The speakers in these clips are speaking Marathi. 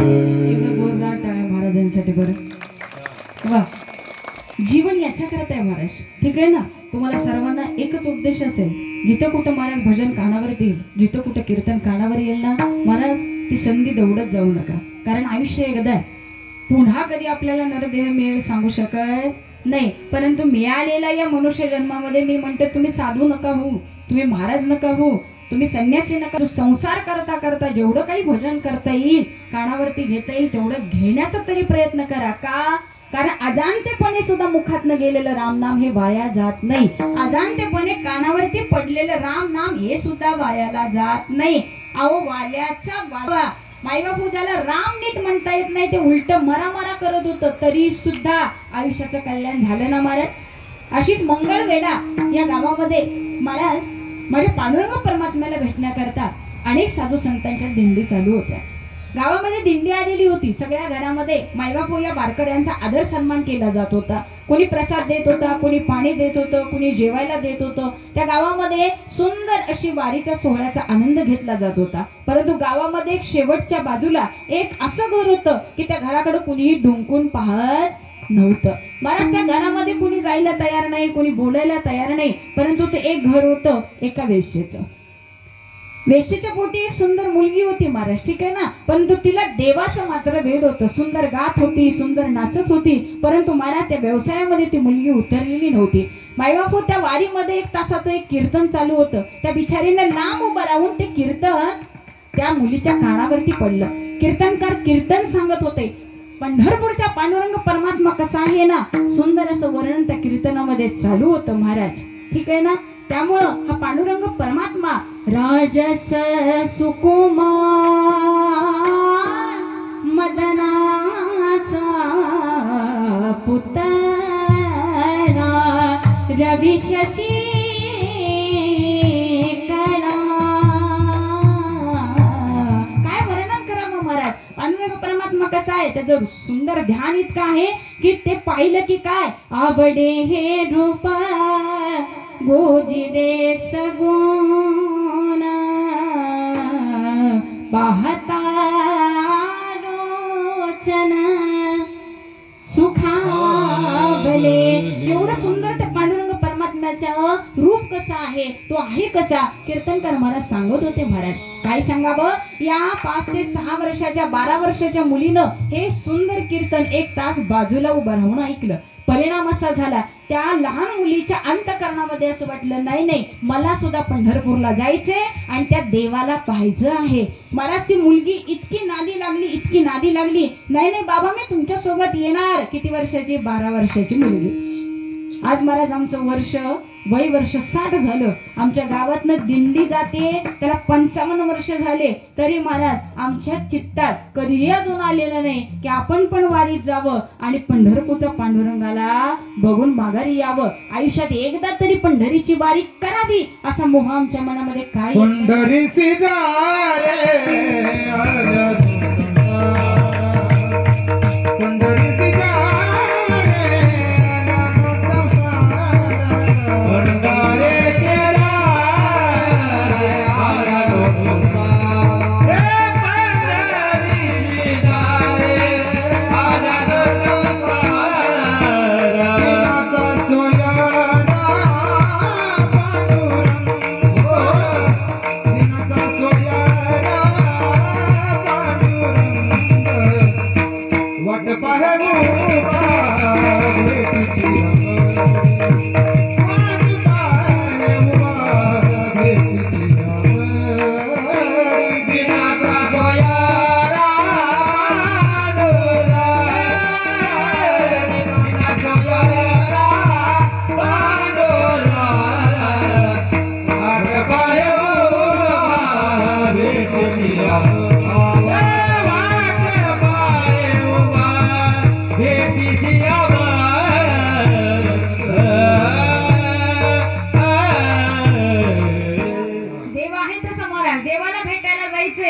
जोरदार टाळ्या महाराजांसाठी बरं. वा. जीवन याच्याकरता आहे महाराज. ठीक आहे ना? तुम्हाला सर्वांना एकच उद्देश असेल. जिथं कुठं महाराज भजन कानावर येईल जिथं कुठं कीर्तन कानावर येईल ना महाराज ती संधी दौडत जाऊ नका. कारण आयुष्य एकदा आहे पुन्हा कधी आपल्याला नरदेह मिळेल सांगू शकत नाही. परंतु मिळालेल्या या मनुष्य जन्मामध्ये मी म्हणते तुम्ही साधू नका हो तुम्ही महाराज नका हो तुम्ही संन्यासी नका संसार करता करता जेवढं काही भजन करता येईल कानावरती घेता येईल तेवढं घेण्याचा तरी प्रयत्न करा. का? कारण अजाणतेपणे सुद्धा मुखातनं गेलेलं रामनाम हे वाया जात नाही. अजाणतेपणे कानावरती पडलेलं रामनाम हे सुद्धा वायाला जात नाही. अहो वाल्याचा वावा मायबापू ज्याला राम नीट म्हणता येत नाही ते उलट मरा मरा करत होतं तरी सुद्धा आयुष्याचं कल्याण झालं ना महाराज? अशीच मंगळ वेडा या गावामध्ये महाराज माझ्या पांडुरंग परमात्म्याला भेटण्याकरता अनेक साधू संतांच्या दिंडी चालू होत्या. गावामध्ये दिंडी आलेली होती. सगळ्या घरामध्ये मायबापू या वारकऱ्यांचा आदर सन्मान केला जात होता. कोणी प्रसाद देत होता कोणी पाणी देत होतं कोणी जेवायला देत होतं. त्या गावामध्ये सुंदर अशी वारीच्या सोहळ्याचा आनंद घेतला जात होता. परंतु गावामध्ये एक शेवटच्या बाजूला एक असं घर होतं की त्या घराकडे कुणीही डुंकून पाहत नव्हतं. महाराज त्या घरामध्ये कुणी जायला तयार नाही कुणी बोलायला तयार नाही परंतु ते एक घर होतं एका वेश्येचं. वेशेच्या पोटी एक सुंदर मुलगी होती महाराज ठीक आहे ना? परंतु तिला देवाचं मात्र वेड होतं. सुंदर गात होती सुंदर नाचत होती परंतु महाराज त्या व्यवसायामध्ये ती मुलगी उतरलेली नव्हती. मायबापू त्या वारीमध्ये एक तासाचं एक कीर्तन चालू होतं. त्या बिचारीने लांब उभं राहून ते कीर्तन त्या मुलीच्या कानावरती पडलं. कीर्तनकार कीर्तन सांगत होते पंढरपूरच्या पांडुरंग परमात्मा कसा आहे ना सुंदर असं वर्णन त्या कीर्तनामध्ये चालू होतं महाराज. ठीक आहे ना? त्यामुळं हा पांडुरंग परमात्मा राजस सुकुमार मदनाचा पुतरा रवी शशी कसा आहे? त्याचं सुंदर ध्यान इतकं आहे की ते पाहिलं की काय? आवडे हे रूप गोजिरे सगुण. पाहता रोचन सुखावले. एवढं सुंदर ते पांडुरंग परमात्म्याचं रूप कसं आहे? तो आहे कसा? कीर्तनकार महाराज सांगत होते महाराज. काय सांगावं या पाच ते सहा वर्षाच्या बारा वर्षाच्या मुलीनं हे सुंदर कीर्तन एक तास बाजूला उभं राहून ऐकलं. परिणाम असा झाला त्या लहान मुलीच्या अंतकरणामध्ये असं वाटलं नाही नाही मला सुद्धा पंढरपूरला जायचंय आणि त्या देवाला पाहायचं आहे. मलाच ती मुलगी इतकी नादी लागली इतकी नादी लागली. नाही नाही बाबा मी तुमच्यासोबत येणार. किती वर्षाची? बारा वर्षाची मुलगी. आज मला आमचं वर्ष वय वर्ष साठ झालं. आमच्या गावातनं दिंडी जाते त्याला पंचावन्न वर्ष झाले. तरी महाराज आमच्या चित्तात कधीही अजून आलेलं नाही की आपण पण वारीत जावं आणि पंढरपूरचा पांडुरंगाला बघून माघारी यावं. आयुष्यात एकदा तरी पंढरीची वारी करावी असा मोह आमच्या मनामध्ये काय येत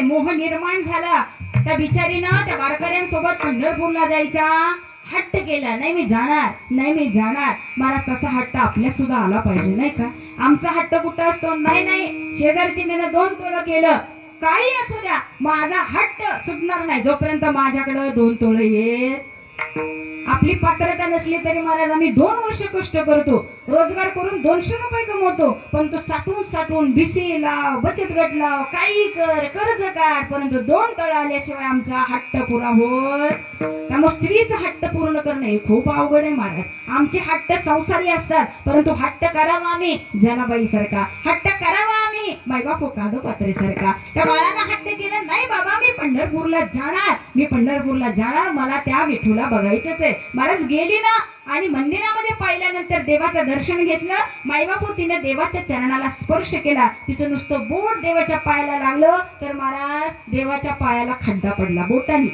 मोह निर्माण झाला. त्या बिचारीनं त्या वारकऱ्यांसोबत पंढरपूरला जायचा. हट्ट केला. नाही मी जाणार. नाही मी जाणार. महाराज तसा हट्ट आपल्या सुद्धा आला पाहिजे नाही का? आमचा हट्ट कुठं असतो? नाही नाही. शेजारची दोन तोळ केलं. काही असू द्या. माझा हट्ट सुटणार नाही. जोपर्यंत माझ्याकडं दोन तोळ येत आपली पात्रता नसली तरी महाराज आम्ही दोन वर्ष कष्ट करतो. रोजगार करून दोनशे रुपये कमवतो परंतु साठवून साठवून बीसी लाव बचत गट लाव काही कर कर्ज काढ परंतु दोन तळ आल्याशिवाय आमचा हट्ट पुरा होत त्यामुळे स्त्रीचा हट्ट पूर्ण करणे हे खूप अवघड आहे महाराज. आमचे हट्ट संसारी असतात परंतु हट्ट करावा आम्ही जनाबाई सारखा हट्ट करावा नाही. मायबापू कादो पात्रे सारखा त्या बाळानं हट्ट केलं नाही बाबा मी पंढरपूरला जाणार. मी पंढरपूरला जाणार. मला त्या विठूला बघायचंच आहे. महाराज गेली ना आणि मंदिरामध्ये पाहिल्यानंतर देवाचं दर्शन घेतलं. मायबापू हो, तिने देवाच्या चरणाला स्पर्श केला. तिचं नुसतं बोट देवाच्या पायाला लागलं. तर महाराज देवाच्या पायाला खड्डा पडला बोटाने.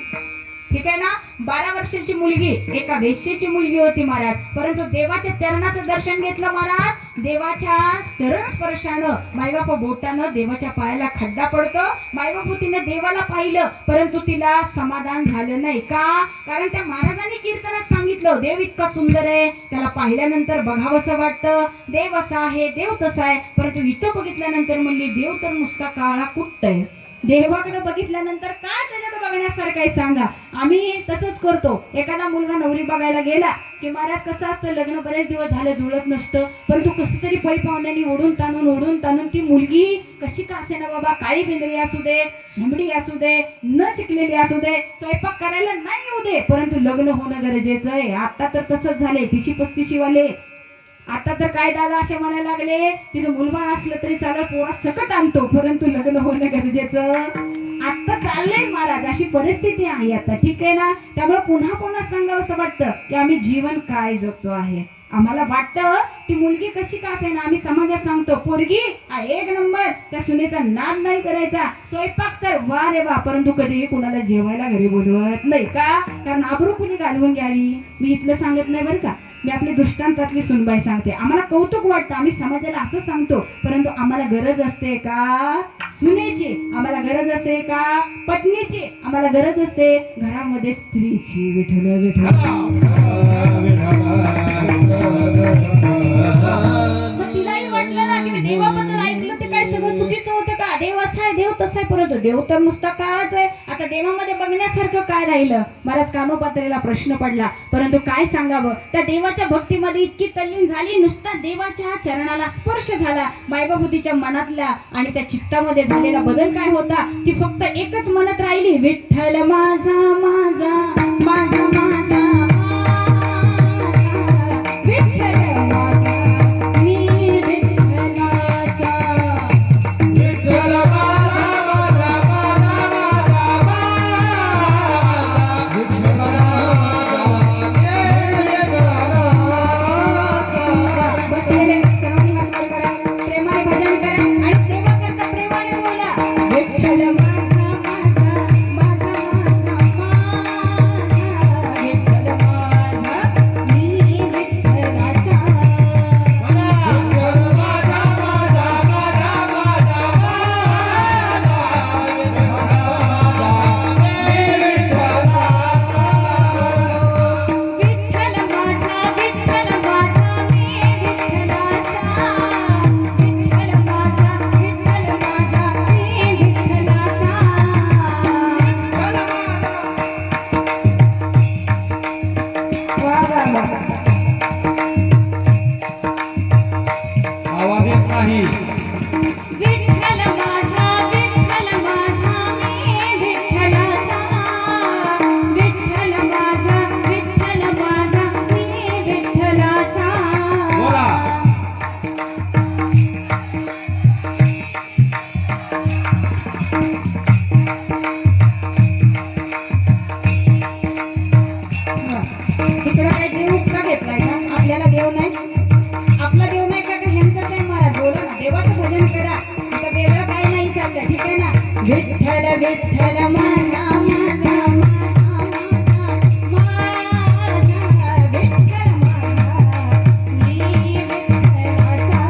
ठीक आहे ना? बारा वर्षाची मुलगी एका वेश्येची मुलगी होती महाराज. परंतु देवाच्या चरणाचं दर्शन घेतलं महाराज. देवाच्या चरण स्पर्शानं मायबापू बोटानं देवाच्या पायाला खड्डा पडतो. मायबापू तिने देवाला पाहिलं परंतु तिला समाधान झालं नाही. का? कारण त्या महाराजांनी कीर्तनात सांगितलं देव इतका सुंदर आहे. त्याला पाहिल्यानंतर बघावंसं वाटतं. देव असा आहे देव तसा आहे. परंतु इथं बघितल्यानंतर म्हणली देव तर नुसता काळा कुट्ट आहे. देवाकडे बघितल्यानंतर काय त्याच्यात बघण्यासारखं आहे सांगा. आम्ही तसंच करतो. एखादा मुलगा नवरी बघायला गेला की महाराज कसं असतं लग्न बरेच दिवस झाले जुळत नसतं. परंतु कसं तरी पै पाहुण्यानी ओढून ताणून ओढून ताणून ती मुलगी कशी का असे ना बाबा काळी बिंदरी असू दे झमडी असू दे न शिकलेली असू दे स्वयंपाक करायला नाही येऊ दे. परंतु लग्न होणं गरजेचं आहे. आता तर तसंच झाले तिशी पस्तीशी वाले आता तर काय दादा असे म्हणायला लागले? तिचं मुलबाळ असलं तरी चालत पोरा सकट आणतो परंतु लग्न होणं गरजेचं. आता चाललंय महाराज अशी परिस्थिती आहे आता ठीक आहे ना? त्यामुळे पुन्हा पुन्हा सांगावं असं वाटतं की आम्ही जीवन काय जगतो आहे. आम्हाला वाटतं ती मुलगी कशी का ना आम्ही समाजात सांगतो पोरगी हा एक नंबर त्या सुनेचा नाम नाही करायचा. स्वयंपाक तर वा रे वा परंतु कधी कुणाला जेवायला घरी बोलवत नाही का? कारण आबरू कुणी घालवून घ्यावी? मी इथलं सांगत नाही बरं का. मी आपली दृष्टांतातली सुनबाई सांगते. आम्हाला कौतुक वाटतं. आम्ही समाजाला असं सांगतो परंतु आम्हाला गरज असते का? सुनेची. आम्हाला गरज असते का? पत्नीची. आम्हाला गरज असते घरामध्ये स्त्रीची. विठल विठल तिलाही वाटलं ना की मी परंतु देव तर नुसता काळाच आहे. आता देवामध्ये बघण्यासारखं काय राहिलं? महाराज कामपात्रेला प्रश्न पडला. परंतु काय सांगावं? त्या देवाच्या भक्तीमध्ये इतकी तल्लीन झाली नुसता देवाच्या चरणाला स्पर्श झाला. मायबाबू मनातल्या आणि त्या चित्तामध्ये झालेला बदल काय होता? ती फक्त एकच म्हणत राहिली विठ्ठल माझा माझा माझा माझा. नाही विठ्ठल विठ्ठल माझा माझा माझा विठ्ठल माझा मी विठ्ठलाचा